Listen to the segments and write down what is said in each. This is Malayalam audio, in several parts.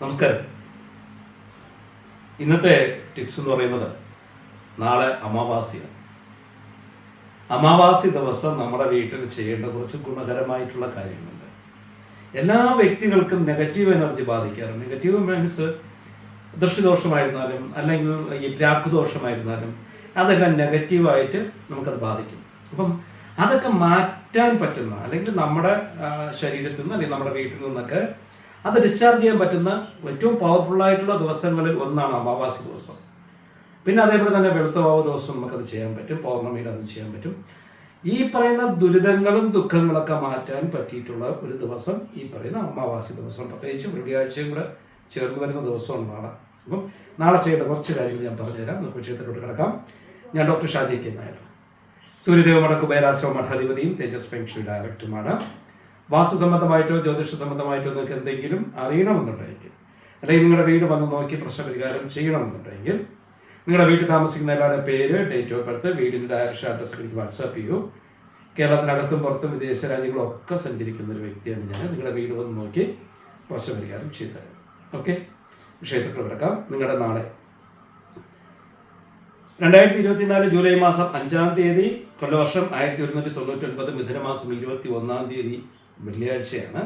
നമസ്കാരം. ഇന്നത്തെ ടിപ്സ് എന്ന് പറയുന്നത് നാളെ അമാവാസിയാണ്. അമാവാസി ദിവസം നമ്മുടെ വീട്ടിൽ ചെയ്യേണ്ട കുറച്ച് ഗുണകരമായിട്ടുള്ള കാര്യങ്ങളുണ്ട്. എല്ലാ വ്യക്തികൾക്കും നെഗറ്റീവ് എനർജി ബാധിക്കാറുണ്ട് നെഗറ്റീവ് മീൻസ് ദൃഷ്ടിദോഷമായിരുന്നാലും അല്ലെങ്കിൽ ഈ ദോഷമായിരുന്നാലും അതെല്ലാം നെഗറ്റീവായിട്ട് നമുക്കത് ബാധിക്കും. അപ്പം അതൊക്കെ മാറ്റാൻ പറ്റുന്ന അല്ലെങ്കിൽ നമ്മുടെ ശരീരത്തിൽ നിന്ന് അല്ലെങ്കിൽ നമ്മുടെ വീട്ടിൽ നിന്നൊക്കെ അത് ഡിസ്ചാർജ് ചെയ്യാൻ പറ്റുന്ന ഏറ്റവും പവർഫുൾ ആയിട്ടുള്ള ദിവസങ്ങളിൽ ഒന്നാണ് അമാവാസി ദിവസം. പിന്നെ അതേപോലെ തന്നെ വെളുത്തവാവ് ദിവസം നമുക്കത് ചെയ്യാൻ പറ്റും പൗർണമിയിൽ അത് ചെയ്യാൻ പറ്റും. ഈ പറയുന്ന ദുരിതങ്ങളും ദുഃഖങ്ങളൊക്കെ മാറ്റാൻ പറ്റിയിട്ടുള്ള ഒരു ദിവസം ഈ പറയുന്ന അമാവാസി ദിവസം. പ്രത്യേകിച്ച് വെള്ളിയാഴ്ചയും കൂടെ ചേർന്ന് വരുന്ന ദിവസമാണ് നാളെ അപ്പം നാളെ ചെയ്യേണ്ട കുറച്ച് കാര്യങ്ങൾ ഞാൻ പറഞ്ഞുതരാം. നമുക്ക് വിഷയത്തിലോട്ട് കിടക്കാം. ഞാൻ ഡോക്ടർ ഷാജി കെ നായർ. സൂര്യദേവ ബേരാശ്രമ മഠാധിപതിയും തേജസ് പെൻഷൻ ഡയറക്ടറുമാണ്. വാസ്തു സംബന്ധമായിട്ടോ ജ്യോതിഷ സംബന്ധമായിട്ടോ നിങ്ങൾക്ക് എന്തെങ്കിലും അറിയണമെന്നുണ്ടെങ്കിൽ അല്ലെങ്കിൽ നിങ്ങളുടെ വീട് വന്ന് നോക്കി പ്രശ്നപരിഹാരം ചെയ്യണമെന്നുണ്ടെങ്കിൽ നിങ്ങളുടെ വീട്ടിൽ താമസിക്കുന്ന എല്ലാവരുടെ പേര് ഡേറ്റ് ഓഫ് ബർത്ത് വീടിന്റെ ഡയറക്ഷൻ അഡ്രസ്സ് എനിക്ക് വാട്സാപ്പ് ചെയ്യൂ. കേരളത്തിനകത്തും പുറത്തും വിദേശ രാജ്യങ്ങളൊക്കെ സഞ്ചരിക്കുന്ന ഒരു വ്യക്തിയാണ് ഞാൻ. നിങ്ങളുടെ വീട് വന്ന് നോക്കി പ്രശ്നപരിഹാരം ചെയ്തു തരാം ഓക്കെ വിഷയത്തിൽ കിടക്കാം. നിങ്ങളുടെ നാളെ. രണ്ടായിരത്തി ഇരുപത്തിനാല് ജൂലൈ മാസം അഞ്ചാം തീയതി കൊല്ലവർഷം ആയിരത്തി ഒരുന്നൂറ്റി തൊണ്ണൂറ്റി ഒൻപത് മിഥുനമാസം ഇരുപത്തി ഒന്നാം തീയതി വെള്ളിയാഴ്ചയാണ്.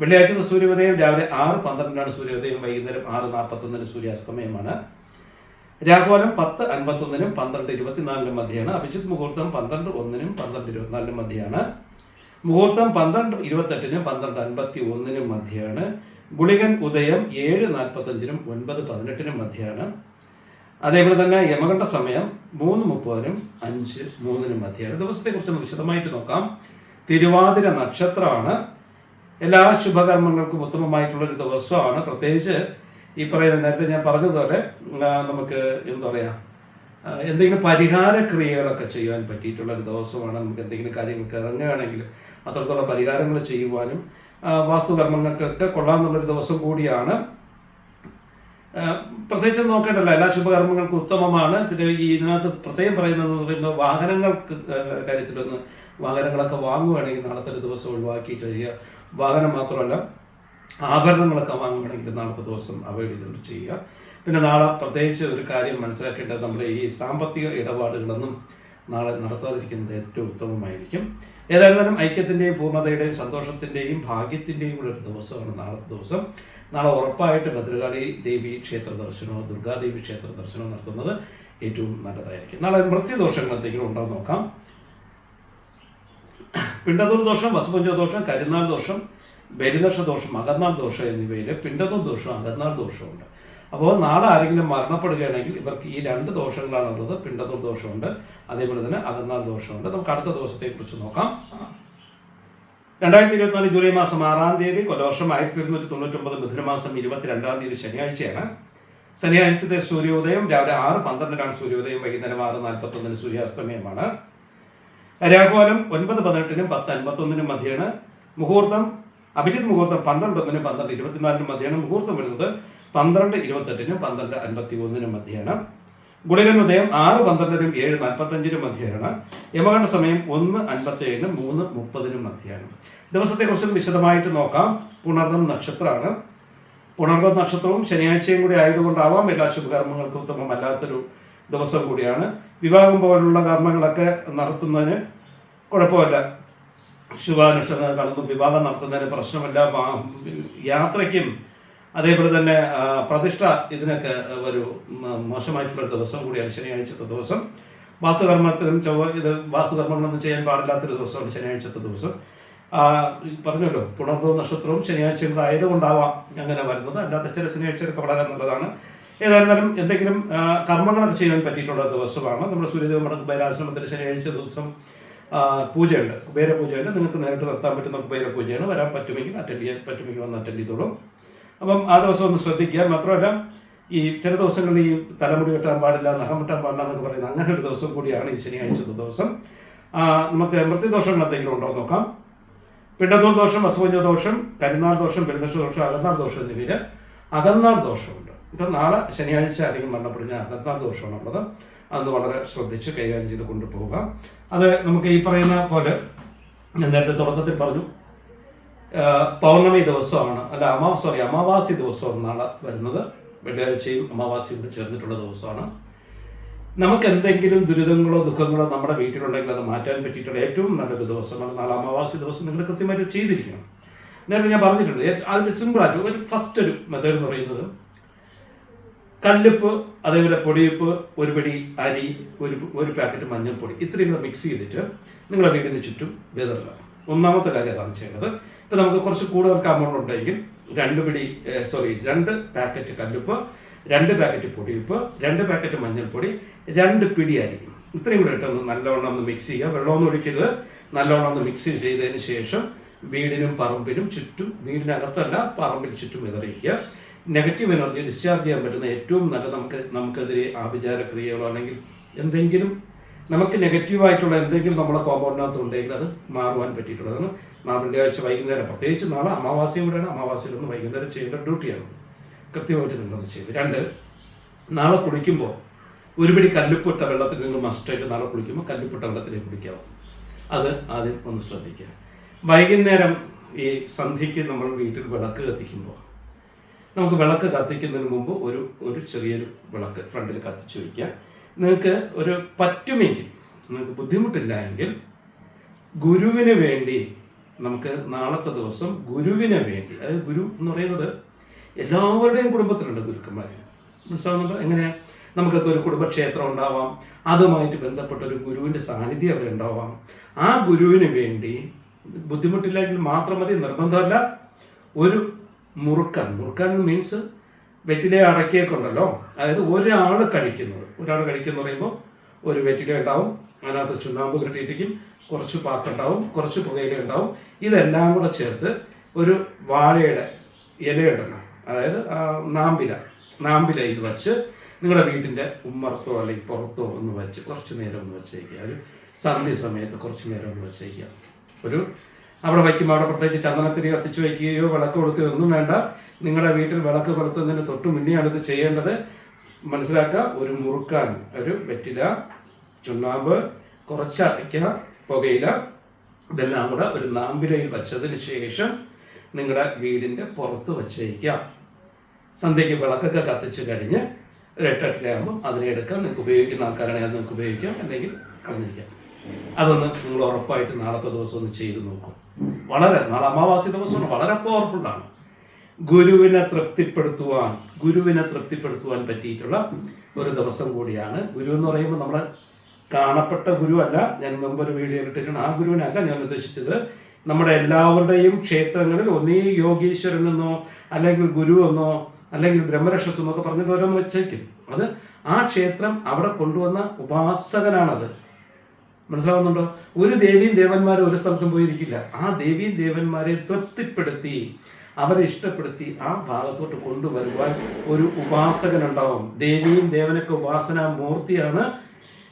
വെള്ളിയാഴ്ച സൂര്യോദയം രാവിലെ ആറ് പന്ത്രണ്ടിനാണ് സൂര്യോദയം വൈകുന്നേരം ആറ് നാൽപ്പത്തൊന്നിന് സൂര്യാസ്തമയമാണ്. രാഘോലം പത്ത് അൻപത്തൊന്നിനും പന്ത്രണ്ട് ഇരുപത്തിനാലിനും മധ്യയാണ്. അഭിജിത് മുഹൂർത്തം പന്ത്രണ്ട് ഒന്നിനും പന്ത്രണ്ട് ഇരുപത്തിനാലിനും മധ്യയാണ്. മുഹൂർത്തം പന്ത്രണ്ട് ഇരുപത്തെട്ടിനും പന്ത്രണ്ട് അൻപത്തി ഒന്നിനും മധ്യയാണ്. ഗുളികൻ ഉദയം ഏഴ് നാൽപ്പത്തഞ്ചിനും ഒൻപത് പതിനെട്ടിനും മധ്യയാണ്. അതേപോലെ തന്നെ യമകണ്ഠ സമയം മൂന്ന് മുപ്പതിനും അഞ്ച് മൂന്നിനും മധ്യയാണ്. ദിവസത്തെക്കുറിച്ച് നമുക്ക് വിശദമായിട്ട് നോക്കാം. തിരുവാതിര നക്ഷത്രമാണ്. എല്ലാ ശുഭകർമ്മങ്ങൾക്കും ഉത്തമമായിട്ടുള്ള ഒരു ദിവസമാണ്. പ്രത്യേകിച്ച് ഈ പറയുന്ന നേരത്തെ ഞാൻ പറഞ്ഞതുപോലെ നമുക്ക് എന്താ പറയുക എന്തെങ്കിലും പരിഹാര ക്രിയകളൊക്കെ ചെയ്യാൻ പറ്റിയിട്ടുള്ള ഒരു ദിവസമാണ്. നമുക്ക് എന്തെങ്കിലും കാര്യങ്ങൾക്ക് ഇറങ്ങുകയാണെങ്കിൽ അത്രത്തോളം പരിഹാരങ്ങൾ ചെയ്യുവാനും വാസ്തുകർമ്മങ്ങൾക്കൊക്കെ കൊള്ളാമെന്നുള്ളൊരു ദിവസം കൂടിയാണ്. പ്രത്യേകിച്ച് നോക്കേണ്ടല്ലോ. എല്ലാ ശുഭകർമ്മങ്ങൾക്കും ഉത്തമമാണ്. പിന്നെ ഈ ഇതിനകത്ത് പ്രത്യേകം പറയുന്നത് എന്ന് പറയുമ്പോൾ വാഹനങ്ങൾക്ക് കാര്യത്തിലൊന്ന് വാഹനങ്ങളൊക്കെ വാങ്ങുകയാണെങ്കിൽ നാളത്തെ ദിവസം ഒഴിവാക്കിയിട്ട് ചെയ്യുക. വാഹനം മാത്രമല്ല ആഭരണങ്ങളൊക്കെ വാങ്ങുകയാണെങ്കിൽ നാളത്തെ ദിവസം അവോയ്ഡ് ചെയ്തുകൊണ്ട് ചെയ്യുക. പിന്നെ നാളെ പ്രത്യേകിച്ച് ഒരു കാര്യം മനസ്സിലാക്കേണ്ടത് നമ്മുടെ ഈ സാമ്പത്തിക ഇടപാടുകളൊന്നും നാളെ നടത്താതിരിക്കുന്നത് ഏറ്റവും ഉത്തമമായിരിക്കും. ഏതായിരുന്നാലും ഐക്യത്തിന്റെയും പൂർണതയുടെയും സന്തോഷത്തിന്റെയും ഭാഗ്യത്തിന്റെയും കൂടെ ഒരു ദിവസമാണ് നാളത്തെ ദിവസം. നാളെ ഉറപ്പായിട്ട് ഭദ്രകാളി ദേവി ക്ഷേത്ര ദർശനമോ ദുർഗാദേവി ക്ഷേത്ര ദർശനമോ നടത്തുന്നത് ഏറ്റവും നല്ലതായിരിക്കും. നാളെ മൃത്യുദോഷങ്ങൾ എന്തെങ്കിലും ഉണ്ടോ നോക്കാം. പിണ്ടതൂർ ദോഷം വസുപഞ്ച ദോഷം കരുനാൾ ദോഷം ബലിദോഷ ദോഷം അകന്നാൾ ദോഷം എന്നിവയിൽ പിണ്ടതൂർ ദോഷം അകന്നാൾ ദോഷമുണ്ട് അപ്പോൾ നാളെ ആരെങ്കിലും മരണപ്പെടുകയാണെങ്കിൽ ഇവർക്ക് ഈ രണ്ട് ദോഷങ്ങളാണുള്ളത്. പിണ്ടതൂർ ദോഷമുണ്ട് അതേപോലെ തന്നെ അകന്നാൾ ദോഷമുണ്ട്. നമുക്ക് അടുത്ത ദിവസത്തെക്കുറിച്ച് നോക്കാം. രണ്ടായിരത്തി ഇരുപത്തിനാല് ജൂലൈ മാസം ആറാം തീയതി കൊലവർഷം ആയിരത്തി ഒരുന്നൂറ്റി തൊണ്ണൂറ്റൊമ്പത് ബുധനമാസം ഇരുപത്തിരണ്ടാം തീയതി ശനിയാഴ്ചയാണ്. ശനിയാഴ്ചത്തെ സൂര്യോദയം രാവിലെ ആറ് പന്ത്രണ്ടിനാണ് സൂര്യോദയം വൈകുന്നേരം ആറ് നാൽപ്പത്തൊന്നിന് സൂര്യാസ്തമയമാണ്. രാഘോലം ഒൻപത് പതിനെട്ടിനും പത്ത് അൻപത്തൊന്നിനും മധ്യയാണ് മുഹൂർത്തം. അഭിജിത് മുഹൂർത്തം പന്ത്രണ്ട് ഒന്നിനും പന്ത്രണ്ട് ഇരുപത്തിനാലിനും മധ്യയാണ് മുഹൂർത്തം വരുന്നത്. പന്ത്രണ്ട് ഇരുപത്തെട്ടിനും പന്ത്രണ്ട് അൻപത്തി ഒന്നിനും മധ്യയാണ് ഗുളികൻ ഉദയം ആറ് പന്ത്രണ്ടിനും ഏഴ് നാൽപ്പത്തഞ്ചിനും മധ്യയാണ് യമകണ്ഠ സമയം ഒന്ന് അൻപത്തി ഏഴിനും മൂന്ന് മുപ്പതിനും മധ്യയാണ് ദിവസത്തെക്കുറിച്ചും വിശദമായിട്ട് നോക്കാം. പുണർന്നം നക്ഷത്രമാണ്. പുണർന്നം നക്ഷത്രവും ശനിയാഴ്ചയും കൂടി ആയതുകൊണ്ടാവാം എല്ലാ ശുഭകർമ്മങ്ങൾക്കും ഉത്തമമല്ലാത്തൊരു ദിവസം കൂടിയാണ്. വിവാഹം പോലുള്ള കർമ്മങ്ങളൊക്കെ നടത്തുന്നതിന് കുഴപ്പമില്ല. ശുഭാനുഷ്ഠാനം കടന്നു വിവാഹം നടത്തുന്നതിന് പ്രശ്നമില്ല. യാത്രയ്ക്കും അതേപോലെ തന്നെ പ്രതിഷ്ഠ ഇതിനൊക്കെ ഒരു മോശമായിട്ടുള്ള ദിവസം കൂടിയാണ് ശനിയാഴ്ചത്തെ ദിവസം. വാസ്തുകർമ്മത്തിനും ചൊവ്വ ഇത് വാസ്തുകർമ്മങ്ങളൊന്നും ചെയ്യാൻ പാടില്ലാത്തൊരു ദിവസമാണ് ശനിയാഴ്ചത്തെ ദിവസം. പറഞ്ഞല്ലോ പുണർന്നോ നക്ഷത്രവും ആയതുകൊണ്ടാവാം അങ്ങനെ വരുന്നത്. അല്ലാത്ത ചില ശനിയാഴ്ചയൊക്കെ വളരെ നല്ലതാണ് ഏതായിരുന്നാലും എന്തെങ്കിലും കർമ്മങ്ങളൊക്കെ ചെയ്യാൻ പറ്റിയിട്ടുള്ള ദിവസമാണ്. നമ്മുടെ സൂര്യദേവ ബൈരാശ്രമത്തിൽ ശനിയാഴ്ച ദിവസം പൂജയുണ്ട്. കുബേര പൂജയുണ്ട് നിങ്ങൾക്ക് നേരിട്ട് നടത്താൻ പറ്റുന്ന കുബേര പൂജയാണ് വരാൻ പറ്റുമെങ്കിൽ അറ്റൻഡ് ചെയ്യാൻ പറ്റുമെങ്കിൽ വന്ന് അറ്റൻഡ് ചെയ്തോളും. അപ്പം ആ ദിവസം ഒന്ന് ശ്രദ്ധിക്കുക. മാത്രമല്ല ഈ ചില ദിവസങ്ങളിൽ ഈ തലമുടി വെട്ടാൻ പാടില്ല നഖം വെട്ടാൻ പാടില്ല എന്നൊക്കെ പറയുന്ന അങ്ങനെ ഒരു ദിവസം കൂടിയാണ് ഈ ശനിയാഴ്ചത്തെ ദിവസം. നമുക്ക് മൃത്യുദോഷങ്ങൾ എന്തെങ്കിലും ഉണ്ടോ നോക്കാം. പിണ്ടന്നൂർ ദോഷം അസുപഞ്ച ദോഷം കരിനാൾ ദോഷം പെരുന്നക്ഷ ദോഷം അകന്നാൾ ദോഷം എന്നിവയിൽ അകന്നാൾ ദോഷമുണ്ട്. ഇപ്പം നാളെ ശനിയാഴ്ച അല്ലെങ്കിൽ മരണപ്പെടുന്ന അകന്നാൾ ദോഷമാണുള്ളത് അത് വളരെ ശ്രദ്ധിച്ച് കൈകാര്യം ചെയ്ത് കൊണ്ടുപോവുക. അത് നമുക്ക് ഈ പറയുന്ന പോലെ ഞാൻ നേരത്തെ തുടക്കത്തിൽ പറഞ്ഞു പൗർണമി ദിവസമാണ് അല്ല അമാ സോറി അമാവാസി ദിവസമാണ് നാളെ വരുന്നത്. വെള്ളിയാഴ്ചയും അമാവാസിയും ചേർന്നിട്ടുള്ള ദിവസമാണ്. നമുക്ക് എന്തെങ്കിലും ദുരിതങ്ങളോ ദുഃഖങ്ങളോ നമ്മുടെ വീട്ടിലുണ്ടെങ്കിൽ അത് മാറ്റാൻ പറ്റിയിട്ടുള്ള ഏറ്റവും നല്ലൊരു ദിവസമാണ് നാളെ അമാവാസി ദിവസം. നിങ്ങൾ കൃത്യമായിട്ട് ചെയ്തിരിക്കണം. നേരത്തെ ഞാൻ പറഞ്ഞിട്ടുണ്ട് അതിന്റെ സിമ്പിളായിട്ട് ഒരു ഫസ്റ്റ് ഒരു മെത്തേഡ് എന്ന് പറയുന്നത് കല്ലുപ്പ് അതേപോലെ പൊടിയുപ്പ് ഒരു പിടി അരി ഒരു ഒരു പാക്കറ്റ് മഞ്ഞൾപ്പൊടി. ഇത്രയും കൂടെ മിക്സ് ചെയ്തിട്ട് നിങ്ങളുടെ വീടിന് ചുറ്റും വിതറുക ഒന്നാമത്തെ കാര്യം അതാണ് ചെയ്യേണ്ടത്. ഇപ്പം നമുക്ക് കുറച്ച് കൂടുതൽ കമ്മൗണ്ട് ഉണ്ടെങ്കിൽ രണ്ട് പിടി സോറി രണ്ട് പാക്കറ്റ് കല്ലുപ്പ് രണ്ട് പാക്കറ്റ് പൊടിയുപ്പ് രണ്ട് പാക്കറ്റ് മഞ്ഞൾപ്പൊടി രണ്ട് പിടി അരി. ഇത്രയും കൂടെ ഇട്ടൊന്ന് നല്ലവണ്ണം ഒന്ന് മിക്സ് ചെയ്യുക. വെള്ളമൊന്നും ഒഴിക്കരുത്. നല്ലവണ്ണം ഒന്ന് മിക്സ് ചെയ്തതിന് ശേഷം വീടിനും പറമ്പിനും ചുറ്റും വീടിനകത്തല്ല പറമ്പിന് ചുറ്റും വിതറിയിക്കുക. നെഗറ്റീവ് എനർജി ഡിസ്ചാർജ് ചെയ്യാൻ പറ്റുന്ന ഏറ്റവും നല്ല നമുക്ക് നമുക്കെതിരെ ആഭിചാര ക്രിയകളോ അല്ലെങ്കിൽ എന്തെങ്കിലും നമുക്ക് നെഗറ്റീവായിട്ടുള്ള എന്തെങ്കിലും നമ്മുടെ കോമ്പൗണ്ടിനകത്ത് ഉണ്ടെങ്കിൽ അത് മാറുവാൻ പറ്റിയിട്ടുള്ളതാണ് നാളെ വെള്ളിയാഴ്ച വൈകുന്നേരം പ്രത്യേകിച്ച് നാളെ അമാവാസ്യം കൂടെയാണ് അമാവാസിയിൽ ഒന്ന് വൈകുന്നേരം ചെയ്യേണ്ട ഡ്യൂട്ടിയാണ്. കൃത്യമായിട്ട് നിങ്ങളത് ചെയ്ത് രണ്ട് നാളെ കുളിക്കുമ്പോൾ ഒരു പിടി കല്ലുപ്പിട്ട വെള്ളത്തിൽ നിങ്ങൾ മസ്റ്റായിട്ട് നാളെ കുളിക്കുമ്പോൾ കല്ലുപ്പിട്ട വെള്ളത്തിലേക്ക് കുളിക്കാവും അത് ആദ്യം ഒന്ന് ശ്രദ്ധിക്കുക. വൈകുന്നേരം ഈ സന്ധ്യയ്ക്ക് നമ്മൾ വീട്ടിൽ വിളക്ക് കത്തിക്കുമ്പോൾ നമുക്ക് വിളക്ക് കത്തിക്കുന്നതിന് മുമ്പ് ഒരു ഒരു ചെറിയൊരു വിളക്ക് ഫ്രണ്ടിൽ കത്തിച്ചു വയ്ക്കുക നിങ്ങൾക്ക് ഒരു പറ്റുമെങ്കിൽ നിങ്ങൾക്ക് ബുദ്ധിമുട്ടില്ല എങ്കിൽ ഗുരുവിന് വേണ്ടി നമുക്ക് നാളത്തെ ദിവസം ഗുരുവിന് വേണ്ടി അതായത് ഗുരു എന്ന് പറയുന്നത് എല്ലാവരുടെയും കുടുംബത്തിലുണ്ട് ഗുരുക്കന്മാർ മനസ്സിലാവുന്നുണ്ടോ? എങ്ങനെയാ നമുക്കൊക്കെ ഒരു കുടുംബക്ഷേത്രം ഉണ്ടാവാം. അതുമായിട്ട് ബന്ധപ്പെട്ട ഒരു ഗുരുവിന്റെ സാന്നിധ്യം അവിടെ ഉണ്ടാവാം. ആ ഗുരുവിന് വേണ്ടി ബുദ്ധിമുട്ടില്ലെങ്കിൽ മാത്രം മതി നിർബന്ധമല്ല. ഒരു മുറുക്കാൻ. മുറുക്കാൻ മീൻസ് വെറ്റിലെ അടക്കിയൊക്കെ ഉണ്ടല്ലോ അതായത് ഒരാൾ കഴിക്കുന്നത്. ഒരാൾ കഴിക്കുന്ന പറയുമ്പോൾ ഒരു വെറ്റില ഉണ്ടാവും. അതിനകത്ത് ചുണ്ണാമ്പ് കെട്ടിയിട്ടിരിക്കും. കുറച്ച് പാത്രം ഉണ്ടാവും. കുറച്ച് പുകയില ഉണ്ടാവും. ഇതെല്ലാം കൂടെ ചേർത്ത് ഒരു വാഴയുടെ ഇലയുണ്ടല്ലോ അതായത് നാമ്പില. നാമ്പില ഇത് വച്ച് നിങ്ങളുടെ വീട്ടിന്റെ ഉമ്മറത്തോ അല്ലെങ്കിൽ പുറത്തോ ഒന്ന് വെച്ച് കുറച്ച് നേരം ഒന്ന് വെച്ചേക്കുക ഒരു സന്ധ്യ സമയത്ത് കുറച്ച് നേരം ഒന്ന് വെച്ചേക്കുക ഒരു അവിടെ വയ്ക്കുമ്പോൾ അവിടെ പ്രത്യേകിച്ച് ചന്ദനത്തിരി കത്തിച്ച് വയ്ക്കുകയോ വിളക്ക് കൊടുക്കുകയോ ഒന്നും വേണ്ട. നിങ്ങളുടെ വീട്ടിൽ വിളക്ക് കൊളുത്തുന്നതിന് തൊട്ട് മുന്നെയാണ് ഇത് ചെയ്യേണ്ടത്. മനസ്സിലാക്കുക ഒരു മുറുക്കാൻ ഒരു വെറ്റില ചുണ്ണാമ്പ് കുറച്ച് അടയ്ക്ക പുകയില ഇതെല്ലാം കൂടെ ഒരു നാമ്പിലയിൽ വച്ചതിന് ശേഷം നിങ്ങളുടെ വീടിന്റെ പുറത്ത് വച്ചേക്കാം സന്ധ്യയ്ക്ക് വിളക്കൊക്കെ കത്തിച്ച് കഴിഞ്ഞ് ഒരു എട്ടെട്ടരയാകുമ്പോൾ അതിനെ എടുക്കാം. നിങ്ങൾക്ക് ഉപയോഗിക്കുന്ന ആൾക്കാരാണെങ്കിൽ അത് നിങ്ങൾക്ക് ഉപയോഗിക്കാം. അല്ലെങ്കിൽ കളഞ്ഞിരിക്കാം. അതൊന്ന് നിങ്ങൾ ഉറപ്പായിട്ട് നാളത്തെ ദിവസം ഒന്ന് ചെയ്ത് നോക്കും. വളരെ നാളെ അമാവാസി ദിവസമാണ് വളരെ പവർഫുള്ളാണ് ഗുരുവിനെ തൃപ്തിപ്പെടുത്തുവാൻ ഗുരുവിനെ തൃപ്തിപ്പെടുത്തുവാൻ പറ്റിയിട്ടുള്ള ഒരു ദിവസം കൂടിയാണ്. ഗുരു എന്ന് പറയുമ്പോൾ നമ്മൾ കാണപ്പെട്ട ഗുരുവല്ല. ഞാൻ മുമ്പ് ഒരു വീഡിയോ ഇട്ടിട്ടുണ്ട്. ആ ഗുരുവിനല്ല ഞാൻ ഉദ്ദേശിച്ചത്. നമ്മുടെ എല്ലാവരുടെയും ക്ഷേത്രങ്ങളിൽ ഒന്നീ യോഗീശ്വരൻ എന്നോ അല്ലെങ്കിൽ ഗുരു എന്നോ അല്ലെങ്കിൽ ബ്രഹ്മരക്ഷസ് എന്നൊക്കെ പറഞ്ഞിട്ട് ഓരോന്ന് വെച്ചേക്കും. അത് ആ ക്ഷേത്രം അവിടെ കൊണ്ടുവന്ന ഉപാസകനാണത്. മനസ്സിലാവുന്നുണ്ടോ? ഒരു ദേവിയും ദേവന്മാരും ഒരു സ്ഥലത്തും പോയിരിക്കില്ല. ആ ദേവിയും ദേവന്മാരെ തൃപ്തിപ്പെടുത്തി അവരെ ഇഷ്ടപ്പെടുത്തി ആ ഭാഗത്തോട്ട് കൊണ്ടുവരുവാൻ ഒരു ഉപാസകൻ ഉണ്ടാവും ദേവിയും ദേവനൊക്കെ ഉപാസന മൂർത്തിയാണ്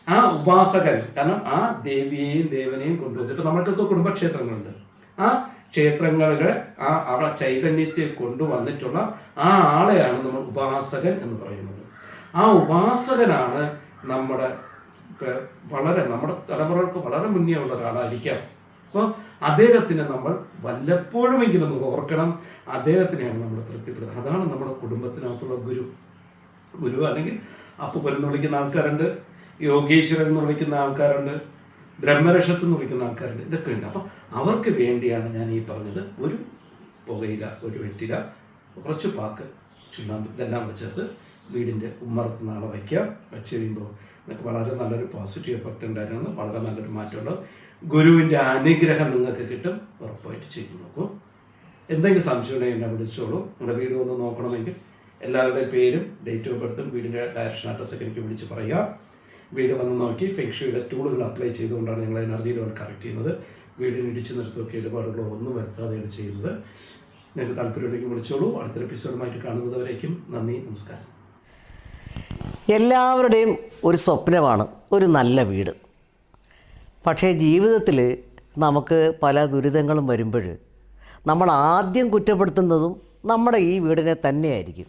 ആ ഉപാസകൻ. കാരണം ആ ദേവിയെയും ദേവനെയും കൊണ്ടുവരും ഇപ്പം നമ്മൾക്കൊക്കെ കുടുംബക്ഷേത്രങ്ങളുണ്ട്. ആ ക്ഷേത്രങ്ങളിലെ ആ അവിടെ ചൈതന്യത്തെ കൊണ്ടുവന്നിട്ടുള്ള ആ ആളെയാണ് നമ്മൾ ഉപാസകൻ എന്ന് പറയുന്നത്. ആ ഉപാസകനാണ് നമ്മുടെ വളരെ നമ്മുടെ തലമുറകൾക്ക് വളരെ മുന്നേ ഉള്ള ഒരാളായിരിക്കാം. അപ്പോൾ അദ്ദേഹത്തിനെ നമ്മൾ വല്ലപ്പോഴുമെങ്കിലും ഓർക്കണം. അദ്ദേഹത്തിനെയാണ് നമ്മൾ തൃപ്തിപ്പെടുന്നത് അതാണ് നമ്മുടെ കുടുംബത്തിനകത്തുള്ള ഗുരു. ഗുരു അല്ലെങ്കിൽ അപ്പുപ്പൻ എന്ന് വിളിക്കുന്ന ആൾക്കാരുണ്ട് യോഗീശ്വരൻ എന്ന് വിളിക്കുന്ന ആൾക്കാരുണ്ട് ബ്രഹ്മരക്ഷസ് എന്ന് വിളിക്കുന്ന ആൾക്കാരുണ്ട്. ഇതൊക്കെ ഉണ്ട്. അപ്പം അവർക്ക് വേണ്ടിയാണ് ഞാൻ ഈ പറഞ്ഞത്. ഒരു പുകയില ഒരു വെറ്റില കുറച്ച് പാക്ക് ചുണ്ണാമ്പ് ഇതെല്ലാം കൂടെ വീടിന്റെ ഉമ്മറത്ത് നാളെ വയ്ക്കുക. വെച്ച് കഴിയുമ്പോൾ നിങ്ങൾക്ക് വളരെ നല്ലൊരു പോസിറ്റീവ് എഫക്റ്റ് ഉണ്ടായിരുന്നു. വളരെ നല്ലൊരു മാറ്റമുണ്ട്. ഗുരുവിന്റെ അനുഗ്രഹം നിങ്ങൾക്ക് കിട്ടും. ഉറപ്പായിട്ട് ചെയ്തു നോക്കൂ. എന്തെങ്കിലും സംശയം ഉണ്ടെങ്കിൽ എന്നെ വിളിച്ചോളൂ. നിങ്ങളുടെ വീട് ഒന്ന് നോക്കണമെങ്കിൽ എല്ലാവരുടെയും പേരും ഡേറ്റ് ഓഫ് ബർത്തും വീടിന്റെ ഡയറക്ഷൻ അഡ്രസ്സൊക്കെ എനിക്ക് വിളിച്ച് പറയുക. വീട് വന്ന് നോക്കി ഫെങ്ഷയുടെ ടൂളുകൾ അപ്ലൈ ചെയ്തുകൊണ്ടാണ് ഞങ്ങൾ എനർജി ലെവൽ കറക്റ്റ് ചെയ്യുന്നത്. വീടിന് ഇടിച്ചു നിർത്തുകയൊക്കെ ഇടപാടുകളോ ഒന്നും വരുത്താതെയാണ് ചെയ്യുന്നത്. ഞങ്ങൾക്ക് താല്പര്യമുണ്ടെങ്കിൽ വിളിച്ചോളൂ. അടുത്തൊരു എപ്പിസോഡുമായിട്ട് കാണുന്നതുവരേക്കും നന്ദി നമസ്കാരം. എല്ലാവരുടെയും ഒരു സ്വപ്നമാണ് ഒരു നല്ല വീട്. പക്ഷേ ജീവിതത്തിൽ നമുക്ക് പല ദുരിതങ്ങളും വരുമ്പോൾ നമ്മൾ ആദ്യം കുറ്റപ്പെടുത്തുന്നതും നമ്മുടെ ഈ വീടിനെ തന്നെയായിരിക്കും.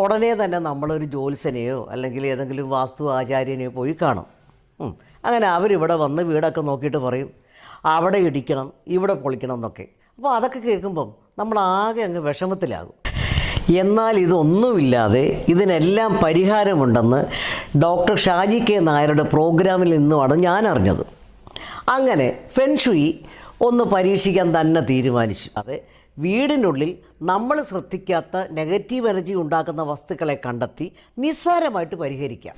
ഉടനെ തന്നെ നമ്മളൊരു ജ്യോത്സ്യനെയോ അല്ലെങ്കിൽ ഏതെങ്കിലും വാസ്തു ആചാര്യനെയോ പോയി കാണും. അങ്ങനെ അവരിവിടെ വന്ന് വീടൊക്കെ നോക്കിയിട്ട് പറയും അവിടെ ഇടിക്കണം ഇവിടെ പൊളിക്കണം എന്നൊക്കെ. അപ്പോൾ അതൊക്കെ കേൾക്കുമ്പം നമ്മൾ ആകെ അങ്ങ് വിഷമത്തിലാകും. എന്നാൽ ഇതൊന്നുമില്ലാതെ ഇതിനെല്ലാം പരിഹാരമുണ്ടെന്ന് ഡോക്ടർ ഷാജി കെ നായരുടെ പ്രോഗ്രാമിൽ നിന്നുമാണ് ഞാൻ അറിഞ്ഞത്. അങ്ങനെ ഫെൻഷുയി ഒന്ന് പരീക്ഷിക്കാൻ തന്നെ തീരുമാനിച്ചു. അതെ വീടിനുള്ളിൽ നമ്മൾ ശ്രദ്ധിക്കാത്ത നെഗറ്റീവ് എനർജി ഉണ്ടാക്കുന്ന വസ്തുക്കളെ കണ്ടെത്തി നിസ്സാരമായിട്ട് പരിഹരിക്കാം.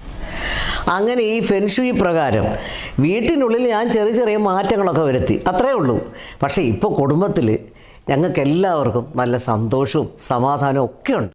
അങ്ങനെ ഈ ഫെൻഷുയി പ്രകാരം വീട്ടിനുള്ളിൽ ഞാൻ ചെറിയ ചെറിയ മാറ്റങ്ങളൊക്കെ വരുത്തി. അത്രേ ഉള്ളൂ. പക്ഷേ ഇപ്പോൾ കുടുംബത്തിൽ ഞങ്ങൾക്ക് എല്ലാവർക്കും നല്ല സന്തോഷവും സമാധാനവും ഒക്കെ ഉണ്ട്.